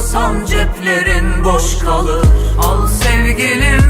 Toplasan ceplerin boş kalır. Al sevgilim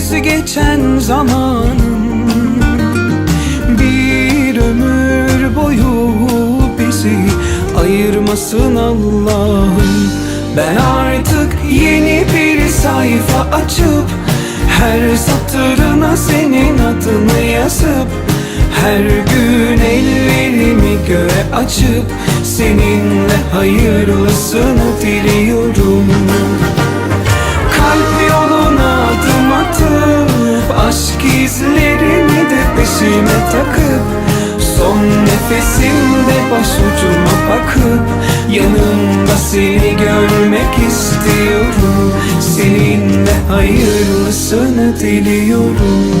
Sensiz geçen zamanın Bir ömür boyu bizi ayırmasın Allah'ım. Ben artık yeni bir sayfa açıp Her satırına senin adını yazıp Her gün ellerimi göğe açıp Seninle hayırlısını diliyorum atıp Aşk izlerini de peşime takıp Son nefesimde başucuma bakıp Yanımda seni görmek istiyorum. Seninle hayırlısını diliyorum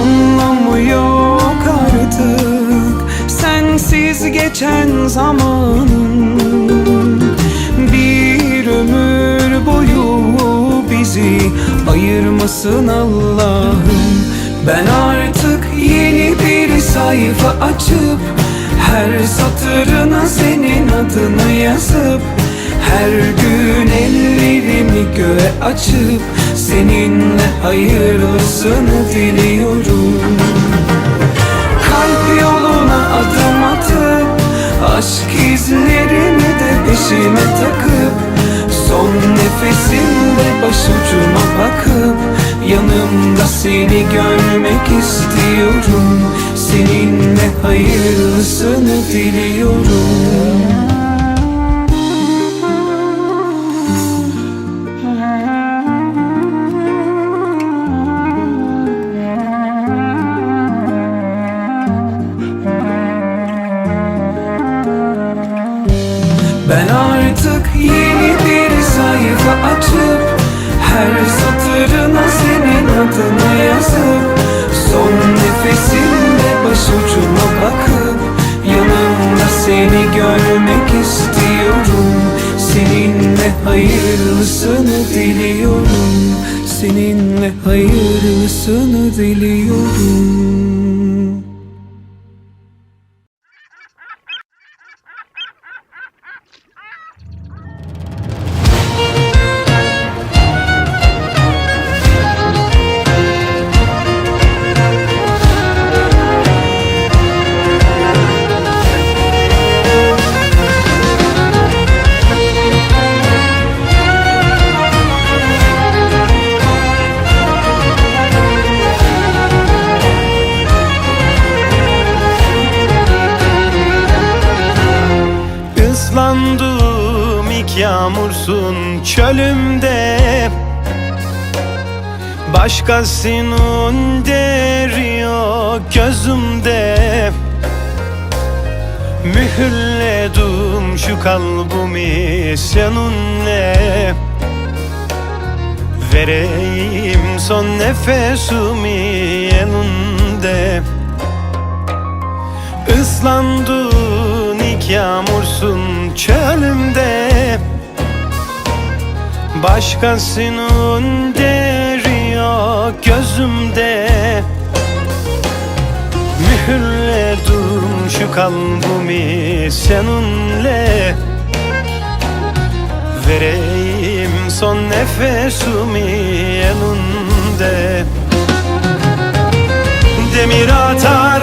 Anlamı yok artık. Zamanın Bir ömür boyu bizi ayırmasın Allah'ım. Ben artık yeni bir sayfa açıp Her satırına senin adını yazıp her gün ellerimi göğe açıp Seninle hayırlısını diliyorum. Kalp yoluna adım atıp Aşk izlerimi de peşime takıp Son nefesimde başucuma bakıp Yanımda seni görmek istiyorum. Seninle hayırlısını diliyorum hayırlısını diliyorum. Seninle hayırlısını diliyorum yağmursun çölümde. Başkasının deri yok gözümde. Mühürledim şu kalbimi seninle. Vereyim son nefesimi elinde. Islandın Başkasının deri yok gözümde. Mühürledim şu kalbimi seninle. Vereyim son nefesimi elinde. Demir atar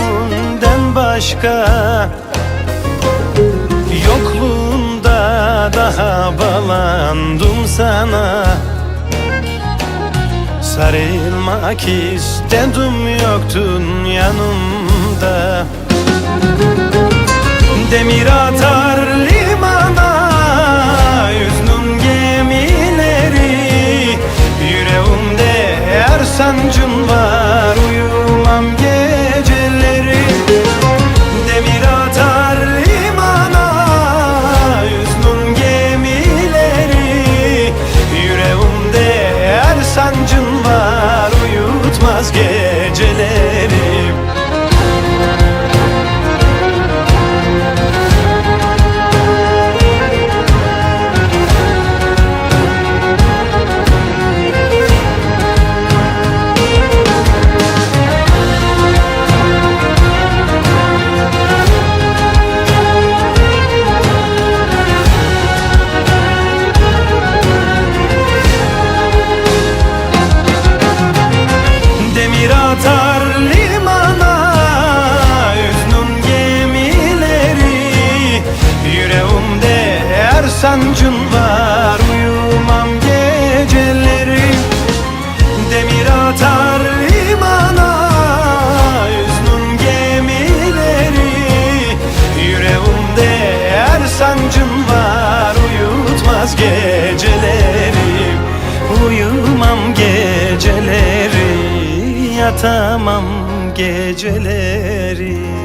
yüreğimden başka Yokluğunda daha bağlandım sana. Sarılmak istedim yoktun yanımda. Demir atar sancın var Uyumam geceleri. Demir atar limana Hüznün gemileri. Yüreğimde her sancın var Uyutmaz geceleri. Uyumam geceleri Yatamam geceleri